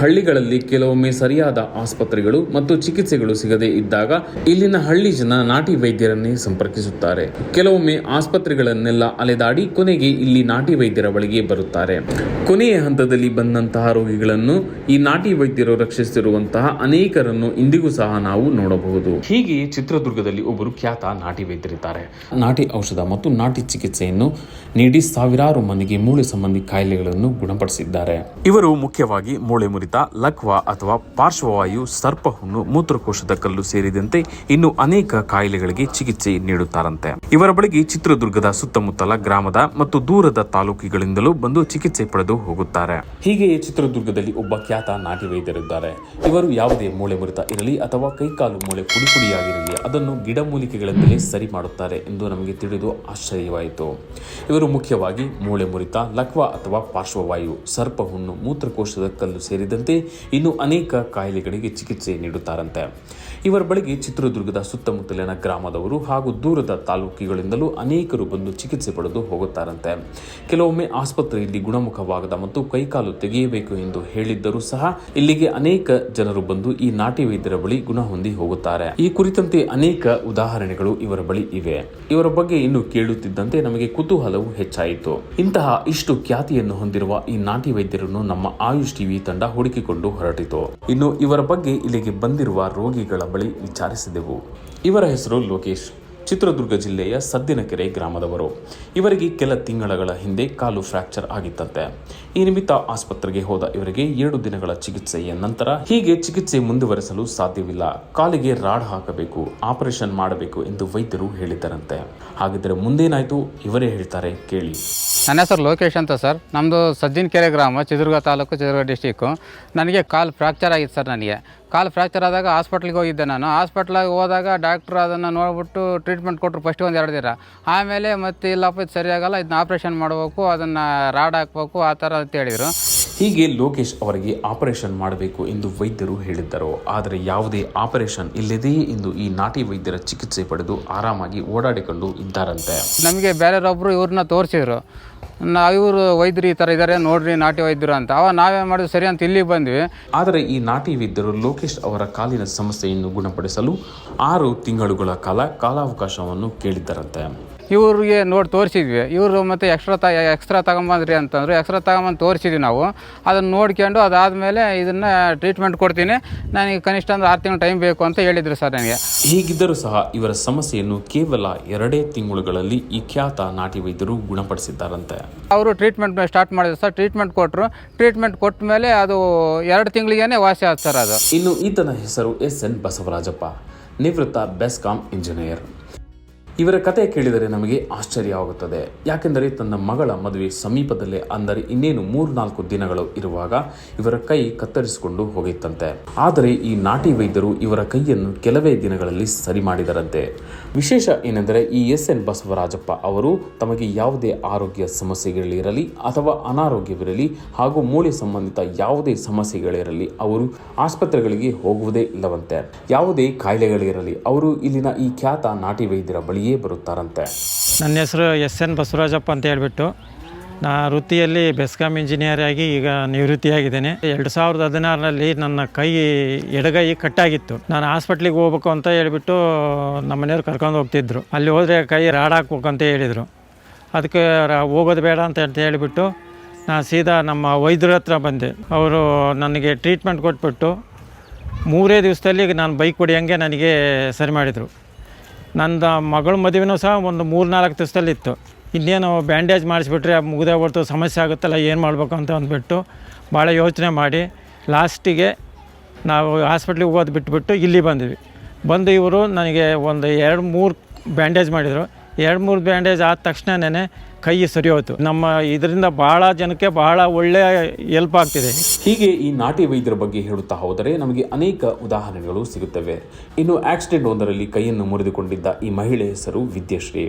ಹಳ್ಳಿಗಳಲ್ಲಿ ಕೆಲವೊಮ್ಮೆ ಸರಿಯಾದ ಆಸ್ಪತ್ರೆಗಳು ಮತ್ತು ಚಿಕಿತ್ಸೆಗಳು ಸಿಗದೇ ಇದ್ದಾಗ ಇಲ್ಲಿನ ಹಳ್ಳಿ ಜನ ನಾಟಿ ವೈದ್ಯರನ್ನೇ ಸಂಪರ್ಕಿಸುತ್ತಾರೆ. ಕೆಲವೊಮ್ಮೆ ಆಸ್ಪತ್ರೆಗಳನ್ನೆಲ್ಲ ಅಲೆದಾಡಿ ಕೊನೆಗೆ ಇಲ್ಲಿ ನಾಟಿ ವೈದ್ಯರ ಬಳಿಗೆ ಬರುತ್ತಾರೆ. ಕೊನೆಯ ಹಂತದಲ್ಲಿ ಬಂದಂತಹ ರೋಗಿಗಳನ್ನು ಈ ನಾಟಿ ವೈದ್ಯರು ರಕ್ಷಿಸಿರುವಂತಹ ಅನೇಕರನ್ನು ಇಂದಿಗೂ ಸಹ ನಾವು ನೋಡಬಹುದು. ಹೀಗೆ ಚಿತ್ರದುರ್ಗದಲ್ಲಿ ಒಬ್ಬರು ಖ್ಯಾತ ನಾಟಿ ವೈದ್ಯರಿದ್ದಾರೆ. ನಾಟಿ ಔಷಧ ಮತ್ತು ನಾಟಿ ಚಿಕಿತ್ಸೆಯನ್ನು ನೀಡಿ ಸಾವಿರಾರು ಮಂದಿಗೆ ಮೂಳೆ ಸಂಬಂಧಿ ಕಾಯಿಲೆಗಳನ್ನು ಗುಣಪಡಿಸಿದ್ದಾರೆ. ಇವರು ಮುಖ್ಯವಾಗಿ ಮೂಳೆ ಮುರಿತ ಲಕ್ವ ಅಥವಾ ಪಾರ್ಶ್ವವಾಯು ಸರ್ಪಹುಣ್ಣು ಮೂತ್ರಕೋಶದ ಕಲ್ಲು ಸೇರಿದಂತೆ ಇನ್ನು ಅನೇಕ ಕಾಯಿಲೆಗಳಿಗೆ ಚಿಕಿತ್ಸೆ ನೀಡುತ್ತಾರಂತೆ. ಇವರ ಬಳಿಗೆ ಚಿತ್ರದುರ್ಗದ ಸುತ್ತಮುತ್ತಲ ಗ್ರಾಮದ ಮತ್ತು ದೂರದ ತಾಲೂಕುಗಳಿಂದಲೂ ಬಂದು ಚಿಕಿತ್ಸೆ ಪಡೆದು ಹೋಗುತ್ತಾರೆ. ಹೀಗೆಯೇ ಚಿತ್ರದುರ್ಗದಲ್ಲಿ ಒಬ್ಬ ಖ್ಯಾತ ನಾಟಿ ವೈದ್ಯರಿದ್ದಾರೆ ಇವರು ಯಾವುದೇ ಮೂಳೆ ಮುರಿತ ಇರಲಿ ಅಥವಾ ಕೈಕಾಲು ಮೂಳೆ ಪುಡಿ ಪುಡಿಯಾಗಿರಲಿ, ಅದನ್ನು ಗಿಡಮೂಲಿಕೆಗಳಿಂದಲೇ ಸರಿ ಮಾಡುತ್ತಾರೆ ಎಂದು ನಮಗೆ ತಿಳಿದು ಆಶ್ಚರ್ಯವಾಯಿತು. ಇವರು ಮುಖ್ಯವಾಗಿ ಮೂಳೆ ಮುರಿತ, ಲಕ್ವ ಅಥವಾ ಪಾರ್ಶ್ವವಾಯು, ಸರ್ಪಹುಣ್ಣು, ಮೂತ್ರಕೋಶದ ಕಲ್ಲು ಸೇರಿದಂತೆ ಇನ್ನು ಅನೇಕ ಕಾಯಿಲೆಗಳಿಗೆ ಚಿಕಿತ್ಸೆ ನೀಡುತ್ತಾರಂತೆ. ಇವರ ಬಳಿಗೆ ಚಿತ್ರದುರ್ಗದ ಸುತ್ತಮುತ್ತಲಿನ ಗ್ರಾಮದವರು ಹಾಗೂ ದೂರದ ತಾಲೂಕುಗಳಿಂದಲೂ ಅನೇಕರು ಬಂದು ಚಿಕಿತ್ಸೆ ಪಡೆದು ಹೋಗುತ್ತಾರಂತೆ. ಕೆಲವೊಮ್ಮೆ ಆಸ್ಪತ್ರೆಯಲ್ಲಿ ಗುಣಮುಖವಾಗದ ಮತ್ತು ಕೈಕಾಲು ತೆಗೆಯಬೇಕು ಎಂದು ಹೇಳಿದ್ದರೂ ಸಹ ಇಲ್ಲಿಗೆ ಅನೇಕ ಜನರು ಬಂದು ಈ ನಾಟಿ ವೈದ್ಯರ ಬಳಿ ಗುಣ ಹೊಂದಿ ಹೋಗುತ್ತಾರೆ. ಈ ಕುರಿತಂತೆ ಅನೇಕ ಉದಾಹರಣೆಗಳು ಇವರ ಬಳಿ ಇವೆ. ಇವರ ಬಗ್ಗೆ ಇನ್ನು ಕೇಳುತ್ತಿದ್ದಂತೆ ನಮಗೆ ಕುತೂಹಲವು ಹೆಚ್ಚಾಯಿತು. ಇಂತಹ ಇಷ್ಟು ಖ್ಯಾತಿಯನ್ನು ಹೊಂದಿರುವ ಈ ನಾಟಿ ವೈದ್ಯರನ್ನು ನಮ್ಮ ಆಯುಷ್ ಟಿವಿ ತಂಡ ಹುಡುಕಿಕೊಂಡು ಹೊರಟಿತು. ಇನ್ನು ಇವರ ಬಗ್ಗೆ ಇಲ್ಲಿಗೆ ಬಂದಿರುವ ರೋಗಿಗಳ ಬಳಿ ವಿಚಾರಿಸಿದೆವು. ಇವರ ಹೆಸರು ಲೋಕೇಶ್. ಚಿತ್ರದುರ್ಗ ಜಿಲ್ಲೆಯ ಸದ್ದಿನಕೆರೆ ಗ್ರಾಮದವರು. ಇವರಿಗೆ ಕೆಲ ತಿಂಗಳ ಹಿಂದೆ ಕಾಲು ಫ್ರಾಕ್ಚರ್ ಆಗಿತ್ತಂತೆ. ಈ ನಿಮಿತ್ತ ಆಸ್ಪತ್ರೆಗೆ ಹೋದ ಇವರಿಗೆ ಎರಡು ದಿನಗಳ ಚಿಕಿತ್ಸೆಯ ನಂತರ ಹೀಗೆ ಚಿಕಿತ್ಸೆ ಮುಂದುವರೆಸಲು ಸಾಧ್ಯವಿಲ್ಲ. ಕಾಲಿಗೆ ರಾಡ್ ಹಾಕಬೇಕು, ಆಪರೇಷನ್ ಮಾಡಬೇಕು ಎಂದು ವೈದ್ಯರು ಹೇಳಿದ್ದರಂತೆ. ಹಾಗಿದ್ರೆ ಮುಂದೇನಾಯ್ತು? ಇವರೇ ಹೇಳ್ತಾರೆ, ಕೇಳಿ. ನನ್ನ ಹೆಸರು ಲೋಕೇಶ್ ಅಂತ ಸರ್. ನಮ್ಮದು ಸಜ್ಜಿನಕೆರೆ ಗ್ರಾಮ, ಚಿತ್ರದುರ್ಗ ತಾಲೂಕು, ಚಿತ್ರದುರ್ಗ ಡಿಸ್ಟಿಕ್ಕು. ನನಗೆ ಕಾಲು ಫ್ರಾಕ್ಚರ್ ಆಗಿತ್ತು ಸರ್ ನನಗೆ. ಕಾಲು ಫ್ರಾಕ್ಚರ್ ಆದಾಗ ಹಾಸ್ಪಿಟ್ಲಿಗೆ ಹೋಗಿದ್ದೆ ನಾನು. ಹಾಸ್ಪಿಟ್ಲಿಗೆ ಹೋದಾಗ ಡಾಕ್ಟ್ರು ಅದನ್ನು ನೋಡ್ಬಿಟ್ಟು ಟ್ರೀಟ್ಮೆಂಟ್ ಕೊಟ್ಟರು ಫಸ್ಟ್ ಒಂದು ಎರಡು ದಿನ. ಆಮೇಲೆ ಮತ್ತೆ ಇಲ್ಲಪ್ಪ ಇದು ಸರಿಯಾಗಲ್ಲ ಇದನ್ನ ಆಪ್ರೇಷನ್ ಮಾಡಬೇಕು ಅದನ್ನು ರಾಡ್ ಹಾಕಬೇಕು ಆ ಥರ ಅಂತ ಹೇಳಿದರು. ಹೀಗೆ ಲೋಕೇಶ್ ಅವರಿಗೆ ಆಪರೇಷನ್ ಮಾಡಬೇಕು ಎಂದು ವೈದ್ಯರು ಹೇಳಿದ್ದರು. ಆದರೆ ಯಾವುದೇ ಆಪರೇಷನ್ ಇಲ್ಲದೆಯೇ ಇಂದು ಈ ನಾಟಿ ವೈದ್ಯರ ಚಿಕಿತ್ಸೆ ಪಡೆದು ಆರಾಮಾಗಿ ಓಡಾಡಿಕೊಂಡು ಇದ್ದಾರಂತೆ. ನಮಗೆ ಬೇರೆಯವರೊಬ್ಬರು ಇವ್ರನ್ನ ತೋರಿಸಿದ್ರು. ನಾ ಇವರು ವೈದ್ಯರು ಈ ಥರ ಇದ್ದಾರೆ ನೋಡ್ರಿ ನಾಟಿ ವೈದ್ಯರು ಅಂತ. ಅವ ನಾವೇನು ಮಾಡಿದ್ವಿ, ಸರಿ ಅಂತ ಇಲ್ಲಿಗೆ ಬಂದ್ವಿ. ಆದರೆ ಈ ನಾಟಿ ವೈದ್ಯರು ಲೋಕೇಶ್ ಅವರ ಕಾಲಿನ ಸಮಸ್ಯೆಯನ್ನು ಗುಣಪಡಿಸಲು ಆರು ತಿಂಗಳುಗಳ ಕಾಲ ಕಾಲಾವಕಾಶವನ್ನು ಕೇಳಿದ್ದರಂತೆ. ಇವ್ರಿಗೆ ನೋಡಿ ತೋರಿಸಿದ್ವಿ. ಇವರು ಮತ್ತು ಎಕ್ಸ್ಟ್ರಾ ತ ಎಕ್ಸ್ಟ್ರಾ ತಗೊಂಬಂದ್ರಿ ಅಂತಂದರು. ಎಕ್ಸ್ಟ್ರಾ ತಗೊಂಬಂದು ತೋರಿಸಿದ್ವಿ ನಾವು. ಅದನ್ನು ನೋಡ್ಕೊಂಡು ಅದಾದಮೇಲೆ ಇದನ್ನು ಟ್ರೀಟ್ಮೆಂಟ್ ಕೊಡ್ತೀನಿ. ನನಗೆ ಕನಿಷ್ಠ ಅಂದ್ರೆ ಆರು ತಿಂಗಳು ಟೈಮ್ ಬೇಕು ಅಂತ ಹೇಳಿದ್ರು ಸರ್ ನನಗೆ. ಹೀಗಿದ್ದರೂ ಸಹ ಇವರ ಸಮಸ್ಯೆಯನ್ನು ಕೇವಲ ಎರಡೇ ತಿಂಗಳುಗಳಲ್ಲಿ ಈ ಖ್ಯಾತ ನಾಟಿ ವೈದ್ಯರು ಗುಣಪಡಿಸಿದ್ದಾರಂತೆ. ಅವರು ಟ್ರೀಟ್ಮೆಂಟ್ ಸ್ಟಾರ್ಟ್ ಮಾಡಿದ್ರು ಸರ್. ಟ್ರೀಟ್ಮೆಂಟ್ ಕೊಟ್ಟರು ಟ್ರೀಟ್ಮೆಂಟ್ ಕೊಟ್ಟ ಮೇಲೆ ಅದು ಎರಡು ತಿಂಗಳಿಗೇನೆ ವಾಸಿ ಆಯ್ತು ಸರ್ ಅದು. ಇನ್ನು ಈತನ ಹೆಸರು ಎಸ್ ಎನ್ ಬಸವರಾಜಪ್ಪ ನಿವೃತ್ತ ಬೆಸ್ಕಾಂ ಇಂಜಿನಿಯರ್. ಇವರ ಕತೆ ಕೇಳಿದರೆ ನಮಗೆ ಆಶ್ಚರ್ಯವಾಗುತ್ತದೆ ಯಾಕೆಂದರೆ ತನ್ನ ಮಗಳ ಮದುವೆ ಸಮೀಪದಲ್ಲೇ, ಅಂದರೆ ಇನ್ನೇನು ಮೂರ್ನಾಲ್ಕು ದಿನಗಳು ಇರುವಾಗ ಇವರ ಕೈ ಕತ್ತರಿಸಿಕೊಂಡು ಹೋಗಿತ್ತಂತೆ. ಆದರೆ ಈ ನಾಟಿ ವೈದ್ಯರು ಇವರ ಕೈಯನ್ನು ಕೆಲವೇ ದಿನಗಳಲ್ಲಿ ಸರಿ ಮಾಡಿದರಂತೆ. ವಿಶೇಷ ಏನೆಂದರೆ ಈ ಎಸ್ ಎನ್ ಬಸವರಾಜಪ್ಪ ಅವರು ತಮಗೆ ಯಾವುದೇ ಆರೋಗ್ಯ ಸಮಸ್ಯೆಗಳಿರಲಿ ಅಥವಾ ಅನಾರೋಗ್ಯವಿರಲಿ ಹಾಗೂ ಮೂಳೆ ಸಂಬಂಧಿತ ಯಾವುದೇ ಸಮಸ್ಯೆಗಳಿರಲಿ ಅವರು ಆಸ್ಪತ್ರೆಗಳಿಗೆ ಹೋಗುವುದೇ ಇಲ್ಲವಂತೆ. ಯಾವುದೇ ಕಾಯಿಲೆಗಳಿರಲಿ, ಅವರು ಇಲ್ಲಿನ ಈ ಖ್ಯಾತ ನಾಟಿ ವೈದ್ಯರ ಬಳಿಯೇ ಬರುತ್ತಾರಂತೆ. ನನ್ನ ಹೆಸರು ಎಸ್ ಎನ್ ಬಸವರಾಜಪ್ಪ ಅಂತ ಹೇಳಿಬಿಟ್ಟು ನಾ ವೃತ್ತಿಯಲ್ಲಿ ಬೆಸ್ಕಾಮ್ ಇಂಜಿನಿಯರ್ ಆಗಿ ಈಗ ನಿವೃತ್ತಿಯಾಗಿದ್ದೇನೆ. ಎರಡು ಸಾವಿರದ ಹದಿನಾರರಲ್ಲಿ ನನ್ನ ಕೈ ಎಡಗೈ ಕಟ್ಟಾಗಿತ್ತು. ನಾನು ಹಾಸ್ಪಿಟ್ಲಿಗೆ ಹೋಗ್ಬೇಕು ಅಂತ ಹೇಳಿಬಿಟ್ಟು ನಮ್ಮ ಮನೆಯವ್ರು ಕರ್ಕೊಂಡು ಹೋಗ್ತಿದ್ರು. ಅಲ್ಲಿ ಹೋದರೆ ಕೈ ರಾಡ್ ಹಾಕ್ಬೇಕು ಅಂತ ಹೇಳಿದರು. ಅದಕ್ಕೆ ಹೋಗೋದು ಬೇಡ ಅಂತ ಅಂತ ಹೇಳಿಬಿಟ್ಟು ನಾನು ಸೀದಾ ನಮ್ಮ ವೈದ್ಯರ ಹತ್ರ ಬಂದೆ. ಅವರು ನನಗೆ ಟ್ರೀಟ್ಮೆಂಟ್ ಕೊಟ್ಬಿಟ್ಟು ಮೂರೇ ದಿವಸದಲ್ಲಿ ನಾನು ಬೈಕ್ ಹೊಡಿಯೋಂಗೆ ನನಗೆ ಸರಿ ಮಾಡಿದರು. ನಂದು ಮಗಳ ಮದುವೆನೂ ಸಹ ಒಂದು ಮೂರು ನಾಲ್ಕು ದಿವಸದಲ್ಲಿತ್ತು ಇನ್ನೇನು ಬ್ಯಾಂಡೇಜ್ ಮಾಡಿಸ್ಬಿಟ್ರೆ ಮುಗ್ದೇ ಹೊರ್ತು ಸಮಸ್ಯೆ ಆಗುತ್ತಲ್ಲ, ಏನು ಮಾಡಬೇಕು ಅಂತ ಅಂದ್ಬಿಟ್ಟು ಭಾಳ ಯೋಚನೆ ಮಾಡಿ ಲಾಸ್ಟಿಗೆ ನಾವು ಹಾಸ್ಪಿಟ್ಲಿಗೆ ಹೋಗೋದು ಬಿಟ್ಬಿಟ್ಟು ಇಲ್ಲಿ ಬಂದ್ವಿ. ಬಂದು ಇವರು ನನಗೆ ಒಂದು ಎರಡು ಮೂರು ಬ್ಯಾಂಡೇಜ್ ಮಾಡಿದರು. ಎರಡು ಮೂರು ಬ್ಯಾಂಡೇಜ್ ಆದ ತಕ್ಷಣನೇ ಕೈ ಸರಿಯೋಯ್ತು. ನಮ್ಮ ಇದರಿಂದ ಬಹಳ ಜನಕ್ಕೆ ಬಹಳ ಒಳ್ಳೆಯ ಹೆಲ್ಪ್ ಆಗ್ತಿದೆ. ಹೀಗೆ ಈ ನಾಟಿ ವೈದ್ಯರ ಬಗ್ಗೆ ಹೇಳುತ್ತಾ ಹೋದರೆ ನಮಗೆ ಅನೇಕ ಉದಾಹರಣೆಗಳು ಸಿಗುತ್ತವೆ. ಇನ್ನು ಆಕ್ಸಿಡೆಂಟ್ ಒಂದರಲ್ಲಿ ಕೈಯನ್ನು ಮುರಿದುಕೊಂಡಿದ್ದ ಈ ಮಹಿಳೆ ಹೆಸರು ವಿದ್ಯಾಶ್ರೀ.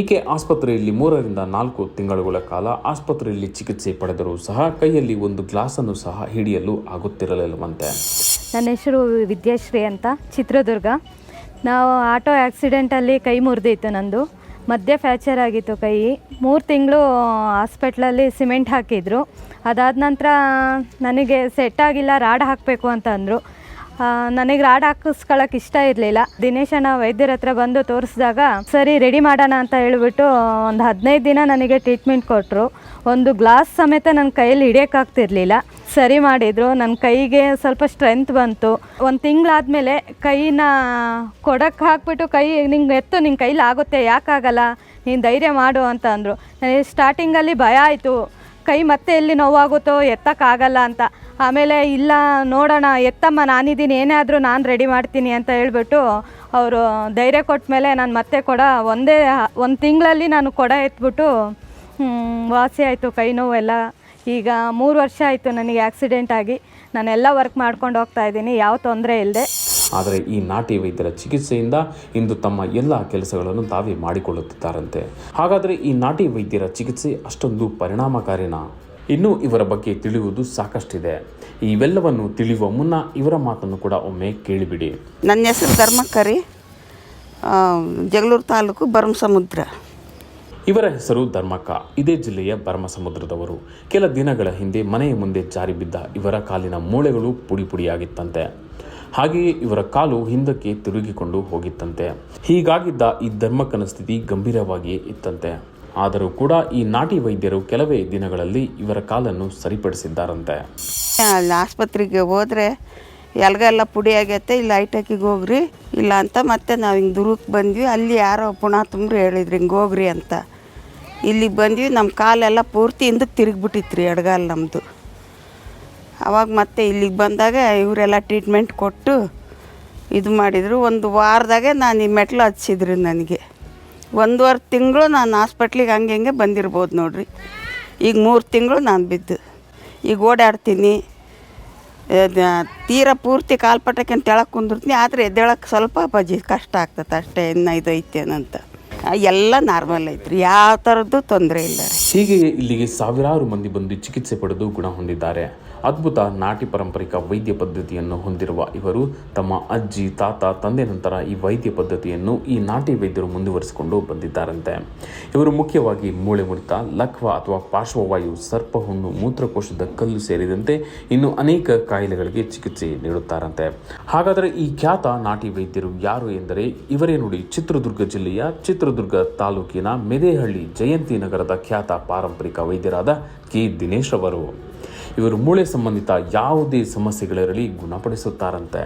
ಈಕೆ ಆಸ್ಪತ್ರೆಯಲ್ಲಿ ಮೂರರಿಂದ ನಾಲ್ಕು ತಿಂಗಳುಗಳ ಕಾಲ ಆಸ್ಪತ್ರೆಯಲ್ಲಿ ಚಿಕಿತ್ಸೆ ಪಡೆದರೂ ಸಹ ಕೈಯಲ್ಲಿ ಒಂದು ಗ್ಲಾಸನ್ನು ಸಹ ಹಿಡಿಯಲು ಆಗುತ್ತಿರಲಿಲ್ಲವಂತೆ. ನನ್ನ ಹೆಸರು ವಿದ್ಯಾಶ್ರೀ ಅಂತ ಚಿತ್ರದುರ್ಗ. ನಾವು ಆಟೋ ಆಕ್ಸಿಡೆಂಟಲ್ಲಿ ಕೈ ಮುರಿದಿತ್ತು ನಂದು. ಮಧ್ಯೆ ಫ್ಯಾಕ್ಚರ್ ಆಗಿತ್ತು ಕೈ. ಮೂರು ತಿಂಗಳು ಹಾಸ್ಪಿಟ್ಲಲ್ಲಿ ಸಿಮೆಂಟ್ ಹಾಕಿದ್ರು. ಅದಾದ ನಂತರ ನನಗೆ ಸೆಟ್ ಆಗಿಲ್ಲ, ರಾಡ್ ಹಾಕಬೇಕು ಅಂತ ಅಂದರು ನನಗೆ ರಾಡ್ ಹಾಕಿಸ್ಕೊಳಕ್ಕೆ ಇಷ್ಟ ಇರಲಿಲ್ಲ. ದಿನೇಶನ ವೈದ್ಯರ ಹತ್ರ ಬಂದು ತೋರಿಸಿದಾಗ, ಸರಿ ರೆಡಿ ಮಾಡೋಣ ಅಂತ ಹೇಳಿಬಿಟ್ಟು ಒಂದು ಹದಿನೈದು ದಿನ ನನಗೆ ಟ್ರೀಟ್ಮೆಂಟ್ ಕೊಟ್ಟರು ಒಂದು ಗ್ಲಾಸ್ ಸಮೇತ ನನ್ನ ಕೈಯಲ್ಲಿ ಹಿಡಿಯೋಕ್ಕಾಗ್ತಿರ್ಲಿಲ್ಲ ಸರಿ ಮಾಡಿದರು. ನನ್ನ ಕೈಗೆ ಸ್ವಲ್ಪ ಸ್ಟ್ರೆಂತ್ ಬಂತು. ಒಂದು ತಿಂಗಳಾದಮೇಲೆ ಕೈನ ಕೊಡಕ್ಕೆ ಹಾಕ್ಬಿಟ್ಟು ಕೈ ನಿಂಗೆ ಎತ್ತು ನಿನ್ನ ಕೈಲಿ ಆಗುತ್ತೆ. ಯಾಕಾಗಲ್ಲ? ನೀನು ಧೈರ್ಯ ಮಾಡು ಅಂತ ಅಂದರು. ನನಗೆ ಸ್ಟಾರ್ಟಿಂಗಲ್ಲಿ ಭಯ ಆಯಿತು. ಕೈ ಮತ್ತೆ ಎಲ್ಲಿ ನೋವಾಗುತ್ತೋ ಎತ್ತಕ್ಕಾಗಲ್ಲ ಅಂತ. ಆಮೇಲೆ ಇಲ್ಲ, ನೋಡೋಣ, ಎತ್ತಮ್ಮ, ನಾನಿದ್ದೀನಿ, ಏನೇ ಆದರೂ ನಾನು ರೆಡಿ ಮಾಡ್ತೀನಿ ಅಂತ ಹೇಳ್ಬಿಟ್ಟು ಅವರು ಧೈರ್ಯ ಕೊಟ್ಟ ಮೇಲೆ ನಾನು ಮತ್ತೆ ಕೊಡ, ಒಂದೇ, ಒಂದು ತಿಂಗಳಲ್ಲಿ ನಾನು ಕೊಡ ಎತ್ಬಿಟ್ಟು ವಾಸಿ ಆಯಿತು ಕೈ ನೋವೆಲ್ಲ ಈಗ ಮೂರು ವರ್ಷ ಆಯಿತು ನನಗೆ ಆಕ್ಸಿಡೆಂಟ್ ಆಗಿ. ನಾನೆಲ್ಲ ವರ್ಕ್ ಮಾಡ್ಕೊಂಡು ಹೋಗ್ತಾ ಇದ್ದೀನಿ, ಯಾವ ತೊಂದರೆ ಇಲ್ಲದೆ ಆದರೆ ಈ ನಾಟಿ ವೈದ್ಯರ ಚಿಕಿತ್ಸೆಯಿಂದ ಇಂದು ತಮ್ಮ ಎಲ್ಲ ಕೆಲಸಗಳನ್ನು ತಾವೇ ಮಾಡಿಕೊಳ್ಳುತ್ತಿದ್ದಾರಂತೆ. ಹಾಗಾದರೆ ಈ ನಾಟಿ ವೈದ್ಯರ ಚಿಕಿತ್ಸೆ ಅಷ್ಟೊಂದು ಪರಿಣಾಮಕಾರಿನಾ? ಇನ್ನು ಇವರ ಬಗ್ಗೆ ತಿಳಿಯುವುದು ಸಾಕಷ್ಟಿದೆ. ಇವೆಲ್ಲವನ್ನು ತಿಳಿಯುವ ಮುನ್ನ ಇವರ ಮಾತನ್ನು ಕೂಡ ಒಮ್ಮೆ ಕೇಳಿಬಿಡಿ. ನನ್ನ ಹೆಸರು ಧರ್ಮಕ್ಕರಿ ಜಗಳೂರು ತಾಲೂಕು ಭರಮಸಮುದ್ರ. ಇವರ ಹೆಸರು ಧರ್ಮಕ್ಕ ಇದೇ ಜಿಲ್ಲೆಯ ಭರಮಸಮುದ್ರದವರು. ಕೆಲ ದಿನಗಳ ಹಿಂದೆ ಮನೆಯ ಮುಂದೆ ಜಾರಿ ಬಿದ್ದ ಇವರ ಕಾಲಿನ ಮೂಳೆಗಳು ಪುಡಿ ಪುಡಿಯಾಗಿತ್ತಂತೆ. ಹಾಗೆಯೇ ಇವರ ಕಾಲು ಹಿಂದಕ್ಕೆ ತಿರುಗಿಕೊಂಡು ಹೋಗಿತ್ತಂತೆ. ಹೀಗಾಗಿದ್ದ ಈ ಧರ್ಮಕ್ಕನ ಸ್ಥಿತಿ ಗಂಭೀರವಾಗಿಯೇ ಇತ್ತಂತೆ. ಆದರೂ ಕೂಡ ಈ ನಾಟಿ ವೈದ್ಯರು ಕೆಲವೇ ದಿನಗಳಲ್ಲಿ ಇವರ ಕಾಲನ್ನು ಸರಿಪಡಿಸಿದ್ದಾರಂತೆ. ಅಲ್ಲಿ ಆಸ್ಪತ್ರೆಗೆ ಹೋದರೆ ಎಲ್ಗೆಲ್ಲ ಪುಡಿ ಆಗೈತೆ, ಇಲ್ಲಿ ಐಟಕಿಗೆ ಹೋಗ್ರಿ, ಇಲ್ಲ ಅಂತ ಮತ್ತೆ ನಾವು ಹಿಂಗೆ ದುರ್ಗಕ್ಕೆ ಬಂದ್ವಿ, ಅಲ್ಲಿ ಯಾರೋ ಪುಣ ತುಂಬ್ರಿ ಹೇಳಿದ್ರಿ, ಹಿಂಗೆ ಹೋಗ್ರಿ ಅಂತ. ಇಲ್ಲಿಗೆ ಬಂದ್ವಿ ನಮ್ಮ ಕಾಲೆಲ್ಲ ಪೂರ್ತಿ ಹಿಂದಕ್ಕೆ ತಿರುಗಿಬಿಟ್ಟಿತ್ತು ರೀ ಎಡಗಾಲು ನಮ್ಮದು ಅವಾಗ ಮತ್ತೆ ಇಲ್ಲಿಗೆ ಬಂದಾಗ ಇವರೆಲ್ಲ ಟ್ರೀಟ್ಮೆಂಟ್ ಕೊಟ್ಟು ಇದು ಮಾಡಿದರು. ಒಂದು ವಾರದಾಗೆ ನಾನು ಈ ಮೆಟ್ಲು ಹಚ್ಚಿದ್ರಿ ನನಗೆ. ಒಂದೂವರೆ ತಿಂಗಳು ನಾನು ಹಾಸ್ಪಿಟ್ಲಿಗೆ ಹಂಗೆ ಹಂಗೆ ಬಂದಿರ್ಬೋದು ನೋಡ್ರಿ. ಈಗ ಮೂರು ತಿಂಗಳು ನಾನು ಬಿದ್ದು. ಈಗ ಓಡಾಡ್ತೀನಿ. ತೀರ ಪೂರ್ತಿ ಕಾಲ್ಪಟಕ್ಕೆ ತೆಳಕ್ಕೆ ಕುಂದಿರ್ತೀನಿ, ಆದರೆ ಎದ್ದೇಳಕ್ಕೆ ಸ್ವಲ್ಪ ಬಜಿ ಕಷ್ಟ ಆಗ್ತದೆ ಅಷ್ಟೇ, ಇನ್ನು ಇದು ಐತೇನಂತ. ಎಲ್ಲ ನಾರ್ಮಲ್ ಐತ್ರಿ. ಯಾವ ಥರದ್ದು ತೊಂದರೆ ಇಲ್ಲ ಹೀಗೆ ಇಲ್ಲಿಗೆ ಸಾವಿರಾರು ಮಂದಿ ಬಂದು ಚಿಕಿತ್ಸೆ ಪಡೆದು ಗುಣ ಹೊಂದಿದ್ದಾರೆ. ಅದ್ಭುತ ನಾಟಿ ಪಾರಂಪರಿಕ ವೈದ್ಯ ಪದ್ಧತಿಯನ್ನು ಹೊಂದಿರುವ ಇವರು ತಮ್ಮ ಅಜ್ಜಿ, ತಾತ, ತಂದೆ ನಂತರ ಈ ವೈದ್ಯ ಪದ್ಧತಿಯನ್ನು ಈ ನಾಟಿ ವೈದ್ಯರು ಮುಂದುವರಿಸಿಕೊಂಡು ಬಂದಿದ್ದಾರಂತೆ. ಇವರು ಮುಖ್ಯವಾಗಿ ಮೂಳೆ ಮುರಿತ ಲಕ್ವ ಅಥವಾ ಪಾರ್ಶ್ವವಾಯು, ಸರ್ಪಹುಣ್ಣು, ಮೂತ್ರಕೋಶದ ಕಲ್ಲು ಸೇರಿದಂತೆ ಇನ್ನು ಅನೇಕ ಕಾಯಿಲೆಗಳಿಗೆ ಚಿಕಿತ್ಸೆ ನೀಡುತ್ತಾರಂತೆ. ಹಾಗಾದರೆ ಈ ಖ್ಯಾತ ನಾಟಿ ವೈದ್ಯರು ಯಾರು ಎಂದರೆ ಇವರೇ ನೋಡಿ ಚಿತ್ರದುರ್ಗ ಜಿಲ್ಲೆಯ ಚಿತ್ರದುರ್ಗ ತಾಲೂಕಿನ ಮೆದೇಹಳ್ಳಿ ಜಯಂತಿ ನಗರದ ಖ್ಯಾತ ಪಾರಂಪರಿಕ ವೈದ್ಯರಾದ ಕೆ. ದಿನೇಶ್ ಅವರು ಇವರು ಮೂಳೆ ಸಂಬಂಧಿತ ಯಾವುದೇ ಸಮಸ್ಯೆಗಳಿರಲಿ ಗುಣಪಡಿಸುತ್ತಾರಂತೆ.